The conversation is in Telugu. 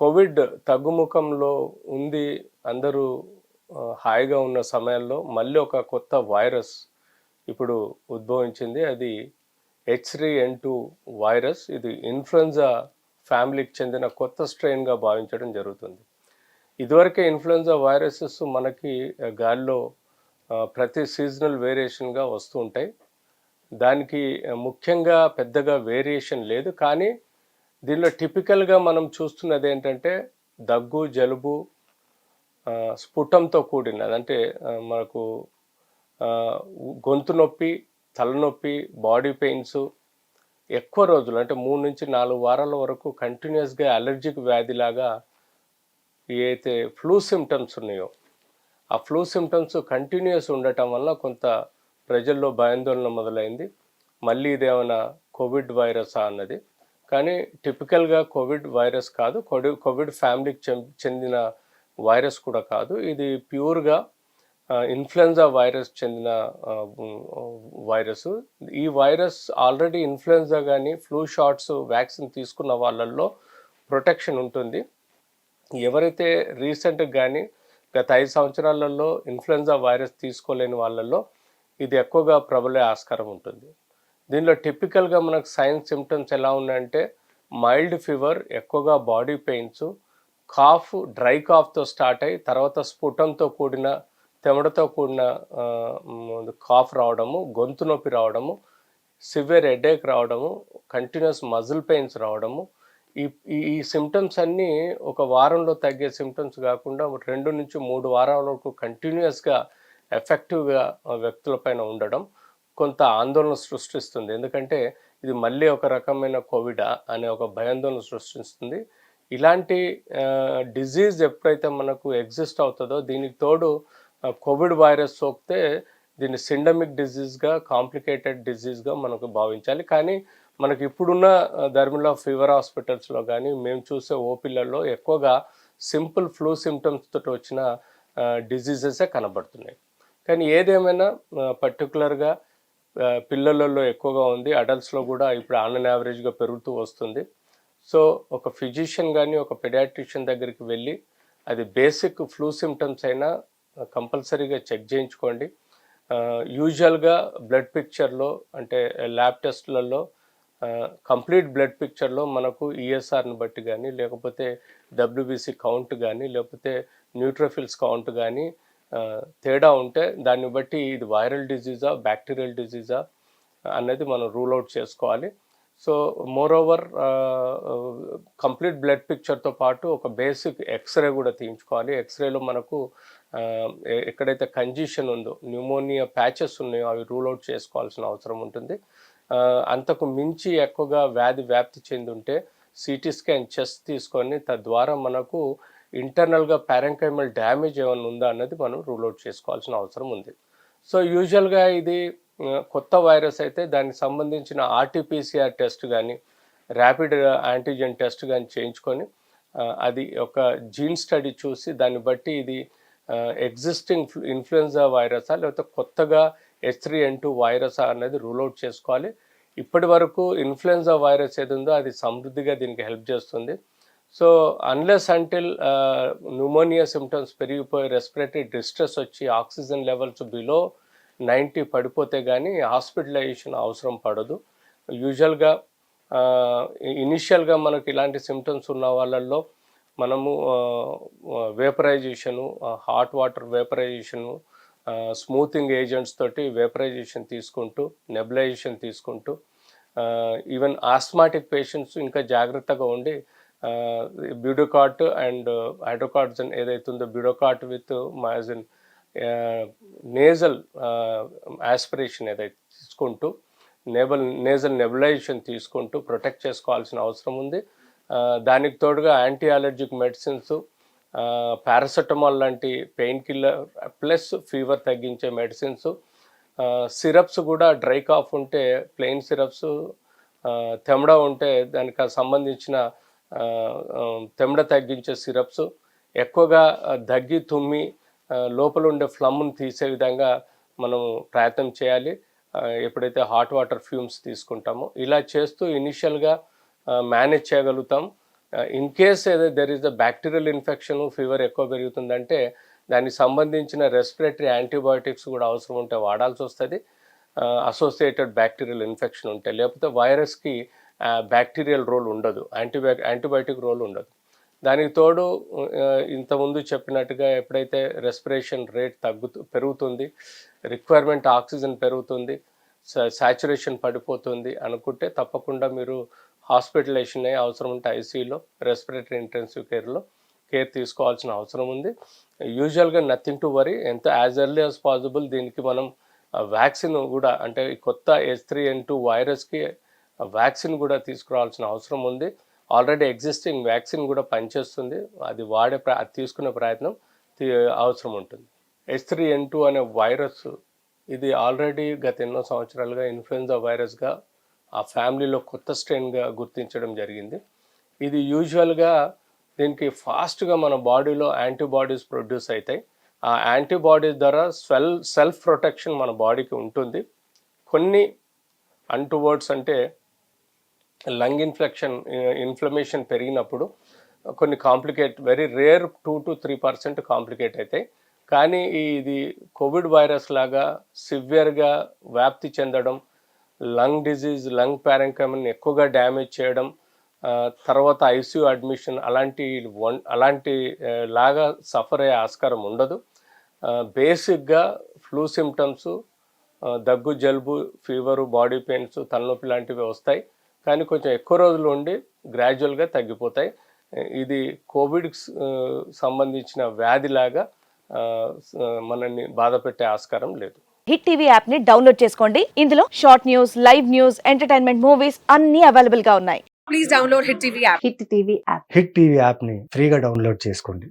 కోవిడ్ తగ్గుముఖంలో ఉంది. అందరూ హాయిగా ఉన్న సమయంలో మళ్ళీ ఒక కొత్త వైరస్ ఇప్పుడు ఉద్భవించింది. అది H three N two virus. ఇది ఇన్ఫ్లుయెంజా ఫ్యామిలీకి చెందిన కొత్త స్ట్రెయిన్గా భావించడం జరుగుతుంది. ఇదివరకే ఇన్ఫ్లుయెంజా వైరసెస్ మనకి గాల్లో ప్రతి సీజనల్ వేరియేషన్గా వస్తూ ఉంటాయి. దానికి ముఖ్యంగా పెద్దగా వేరియేషన్ లేదు. కానీ దీనిలో టిపికల్గా మనం చూస్తున్నది ఏంటంటే దగ్గు జలుబు స్ఫుటంతో కూడినది. అంటే మనకు గొంతు నొప్పి తలనొప్పి బాడీ పెయిన్స్ ఎక్కువ రోజులు అంటే మూడు నుంచి నాలుగు వారాల వరకు కంటిన్యూస్గా అలర్జిక్ వ్యాధిలాగా ఏదైతే ఫ్లూ సిమ్టమ్స్ ఉన్నాయో ఆ ఫ్లూ సిమ్టమ్స్ కంటిన్యూస్ ఉండటం వల్ల కొంత ప్రజల్లో భయాందోళన మొదలైంది. మళ్ళీ ఇదేమైనా కోవిడ్ వైరసా అన్నది. కానీ టిపికల్గా కోవిడ్ వైరస్ కాదు. కోవిడ్ కోవిడ్ ఫ్యామిలీకి చెందిన వైరస్ కూడా కాదు. ఇది ప్యూర్గా ఇన్ఫ్లుయెన్జా వైరస్ చెందిన వైరస్ ఈ వైరస్ ఆల్రెడీ ఇన్ఫ్లుయెన్జా కానీ ఫ్లూ షాట్స్ వ్యాక్సిన్ తీసుకున్న వాళ్ళల్లో ప్రొటెక్షన్ ఉంటుంది. ఎవరైతే రీసెంట్గా కానీ గత ఐదు సంవత్సరాలలో ఇన్ఫ్లుయెన్జా వైరస్ తీసుకోలేని వాళ్ళల్లో ఇది ఎక్కువగా ప్రబలే ఆస్కారం ఉంటుంది. దీనిలో టిపికల్గా మనకు సైన్ సిమ్టమ్స్ ఎలా ఉన్నాయంటే మైల్డ్ ఫీవర్ ఎక్కువగా బాడీ పెయిన్స్ కాఫ్ డ్రై కాఫ్తో స్టార్ట్ అయ్యి తర్వాత స్ఫుటంతో కూడిన తెమడతో కూడిన కాఫ్ రావడము గొంతు నొప్పి రావడము సివియర్ హెడేక్ రావడము కంటిన్యూస్ మజిల్ పెయిన్స్ రావడము. ఈ ఈ- ఈ సిమ్టమ్స్ అన్నీ ఒక వారంలో తగ్గే సిమ్టమ్స్ కాకుండా రెండు నుంచి మూడు వారాల వరకు కంటిన్యూస్గా ఎఫెక్టివ్గా వ్యక్తులపైన ఉండడం. కొంత ఆందోళన సృష్టిస్తుంది. ఎందుకంటే ఇది మళ్ళీ ఒక రకమైన కోవిడా అనే ఒక భయాందోళన సృష్టిస్తుంది. ఇలాంటి డిజీజ్ ఎప్పుడైతే మనకు ఎగ్జిస్ట్ అవుతుందో దీనికి తోడు కోవిడ్ వైరస్ సోకితే దీన్ని సిండమిక్ డిజీజ్గా కాంప్లికేటెడ్ డిజీజ్గా మనకు భావించాలి. కానీ మనకి ఇప్పుడున్న ఆ, ధర్మిలా ఫీవర్ హాస్పిటల్స్లో కానీ మేము చూసే ఓపీలలో ఎక్కువగా సింపుల్ ఫ్లూ సిమ్టమ్స్ తోటి వచ్చిన డిజీజెసే కనబడుతున్నాయి. కానీ ఏదేమైనా పర్టికులర్గా పిల్లలలో ఎక్కువగా ఉంది. అడల్ట్స్లో కూడా ఇప్పుడు ఆన్ అండ్ యావరేజ్గా పెరుగుతూ వస్తుంది. సో ఒక ఫిజిషియన్ కానీ ఒక పెడియాట్రిషియన్ దగ్గరికి వెళ్ళి అది బేసిక్ ఫ్లూ సిమ్టమ్స్ అయినా కంపల్సరీగా చెక్ చేయించుకోండి. యూజువల్గా బ్లడ్ పిక్చర్లో అంటే ల్యాబ్ టెస్ట్లలో కంప్లీట్ బ్లడ్ పిక్చర్లో మనకు ఈఎస్ఆర్ని బట్టి కానీ లేకపోతే డబ్ల్యూబీసీ కౌంట్ కానీ లేకపోతే న్యూట్రోఫిల్స్ కౌంట్ కానీ తేడా ఉంటే దాన్ని బట్టి ఇది వైరల్ డిజీజా బ్యాక్టీరియల్ డిజీజా అనేది మనం రూల్ అవుట్ చేసుకోవాలి. So more over complete blood పిక్చర్తో పాటు ఒక బేసిక్ ఎక్స్రే కూడా తీయించుకోవాలి. ఎక్స్రేలో మనకు ఎక్కడైతే కంజీషన్ ఉందో న్యూమోనియా ప్యాచెస్ ఉన్నాయో అవి రూల్ అవుట్ చేసుకోవాల్సిన అవసరం ఉంటుంది. అంతకు మించి ఎక్కువగా వ్యాధి వ్యాప్తి చెంది ఉంటే సిటీ స్కాన్ చెస్ట్ తీసుకొని తద్వారా మనకు ఇంటర్నల్గా ప్యారంకైమల్ డ్యామేజ్ ఏమైనా ఉందా అన్నది మనం రూల్ అవుట్ చేసుకోవాల్సిన అవసరం ఉంది. సో యూజువల్గా ఇది కొత్త వైరస్ అయితే దానికి సంబంధించిన ఆర్టీపీసీఆర్ టెస్ట్ కానీ ర్యాపిడ్ యాంటీజెన్ టెస్ట్ కానీ చేయించుకొని అది ఒక జీన్ స్టడీ చూసి దాన్ని బట్టి ఇది ఎగ్జిస్టింగ్ ఇన్ఫ్లుయెన్జా వైరసా లేకపోతే కొత్తగా హెచ్ త్రీ ఎన్ టూ వైరసా అనేది రూల్ అవుట్ చేసుకోవాలి. ఇప్పటి వరకు ఇన్ఫ్లుయెన్జా వైరస్ ఏది ఉందో అది సమృద్ధిగా దీనికి హెల్ప్ చేస్తుంది. So unless until pneumonia symptoms పెరిగిపోయి రెస్పిరేటరీ డిస్ట్రెస్ వచ్చి ఆక్సిజన్ లెవెల్స్ బిలో నైంటీ పడిపోతే కానీ హాస్పిటలైజేషన్ అవసరం పడదు. యూజువల్గా ఇనిషియల్గా మనకు ఇలాంటి సిమ్టమ్స్ ఉన్న వాళ్ళల్లో మనము vaporisation hot water vaporisation smoothing agents తోటి వేపరైజేషన్ తీసుకుంటూ నెబులైజేషన్ తీసుకుంటూ ఈవెన్ ఆస్మాటిక్ పేషెంట్స్ ఇంకా జాగ్రత్తగా ఉండి బ్యూడోకాట్ అండ్ హైడ్రోకాట్జన్ ఏదైతుందో బ్యూడోకాట్ విత్ మయాజిన్ నేజల్ ఆస్పిరేషన్ ఏదైతే తీసుకుంటూ నేబల్ నేజల్ నెబులైజేషన్ తీసుకుంటూ ప్రొటెక్ట్ చేసుకోవాల్సిన అవసరం ఉంది. దానికి తోడుగా యాంటీ అలర్జిక్ మెడిసిన్స్ పారాసెటమాల్ లాంటి పెయిన్ కిల్లర్ ప్లస్ ఫీవర్ తగ్గించే మెడిసిన్స్ సిరప్స్ కూడా డ్రై కాఫ్ ఉంటే ప్లెయిన్ సిరప్స్ తెమడ ఉంటే దానికి సంబంధించిన తెమ్మడ తగ్గించే సిరప్స్ ఎక్కువగా దగ్గి తుమ్మి లోపల ఉండే ఫ్లమ్ను తీసే విధంగా మనం ప్రయత్నం చేయాలి. ఎప్పుడైతే హాట్ వాటర్ ఫ్యూమ్స్ తీసుకుంటామో ఇలా చేస్తూ ఇనిషియల్గా మేనేజ్ చేయగలుగుతాం. ఇన్ కేస్ ఏదో there is the bacterial infection fever ఎక్కువ పెరుగుతుందంటే దానికి సంబంధించిన రెస్పిరేటరీ యాంటీబయాటిక్స్ కూడా అవసరం ఉంటే వాడాల్సి వస్తుంది. అసోసియేటెడ్ బ్యాక్టీరియల్ ఇన్ఫెక్షన్ ఉంటే లేకపోతే వైరస్కి బ్యాక్టీరియల్ రోల్ ఉండదు. యాంటీబయో యాంటీబయాటిక్ రోల్ ఉండదు. దానికి తోడు ఇంతకుముందు చెప్పినట్టుగా ఎప్పుడైతే రెస్పిరేషన్ రేట్ తగ్గుతూ పెరుగుతుంది రిక్వైర్మెంట్ ఆక్సిజన్ పెరుగుతుంది సాచురేషన్ పడిపోతుంది అనుకుంటే తప్పకుండా మీరు హాస్పిటలైజేషన్ అయ్యి అవసరం ఉంటే ఐసీయూలో రెస్పిరేటరీ ఇంటెన్సివ్ కేర్లో కేర్ తీసుకోవాల్సిన అవసరం ఉంది. యూజువల్గా నథింగ్ టు వరీ ఎంత యాజ్ ఎర్లీ యాజ్ పాసిబుల్ దీనికి మనం వ్యాక్సిన్ కూడా అంటే కొత్త ఎస్ త్రీ ఎన్ టూ వైరస్కి వ్యాక్సిన్ కూడా తీసుకురావాల్సిన అవసరం ఉంది. ఆల్రెడీ ఎగ్జిస్టింగ్ వ్యాక్సిన్ కూడా పనిచేస్తుంది. అది వాడే ప్ర అది తీసుకునే ప్రయత్నం తీ- అవసరం ఉంటుంది. ఎస్ త్రీ ఎన్ టూ అనే వైరస్ ఇది ఆల్రెడీ గత ఎన్నో సంవత్సరాలుగా ఇన్ఫ్లుయెన్జా వైరస్గా ఆ ఫ్యామిలీలో కొత్త స్ట్రెయిన్గా గుర్తించడం జరిగింది. ఇది యూజువల్గా దీనికి ఫాస్ట్గా మన బాడీలో యాంటీబాడీస్ ప్రొడ్యూస్ అవుతాయి ఆ యాంటీబాడీస్ ద్వారా స్వెల్ సెల్ఫ్ ప్రొటెక్షన్ మన బాడీకి ఉంటుంది. కొన్ని అంటువర్డ్స్ అంటే లంగ్ ఇన్ఫెక్షన్ ఇన్ఫ్లమేషన్ పెరిగినప్పుడు కొన్ని complicate very rare two to three percent complicate అవుతాయి కానీ ఇది కోవిడ్ వైరస్ లాగా సివియర్గా వ్యాప్తి చెందడం లంగ్ డిజీజ్ లంగ్ ప్యారంకమ్ని ఎక్కువగా డ్యామేజ్ చేయడం తర్వాత ఐసీయూ అడ్మిషన్ అలాంటి వన్ అలాంటి లాగా సఫర్ అయ్యే ఆస్కారం ఉండదు. బేసిక్గా ఫ్లూ సిమ్టమ్స్ దగ్గు జలుబు ఫీవరు బాడీ పెయిన్స్ తలనొప్పి లాంటివి వస్తాయి. కానీ కొంచెం ఎక్కువ రోజులు ఉండి గ్రాడ్యువల్గా తగ్గిపోతాయి. ఇది కోవిడ్కి సంబంధించిన వ్యాధిలాగా మనల్ని బాధ పెట్టే ఆస్కారం లేదు. హిట్ టీవీ యాప్ని డౌన్లోడ్ చేసుకోండి. ఇందులో short news live news entertainment movies అన్ని అవైలబుల్గా ఉన్నాయి. Please download Hit TV app. Hit TV app Hit TV యాప్ని ఫ్రీగా డౌన్లోడ్ చేసుకోండి.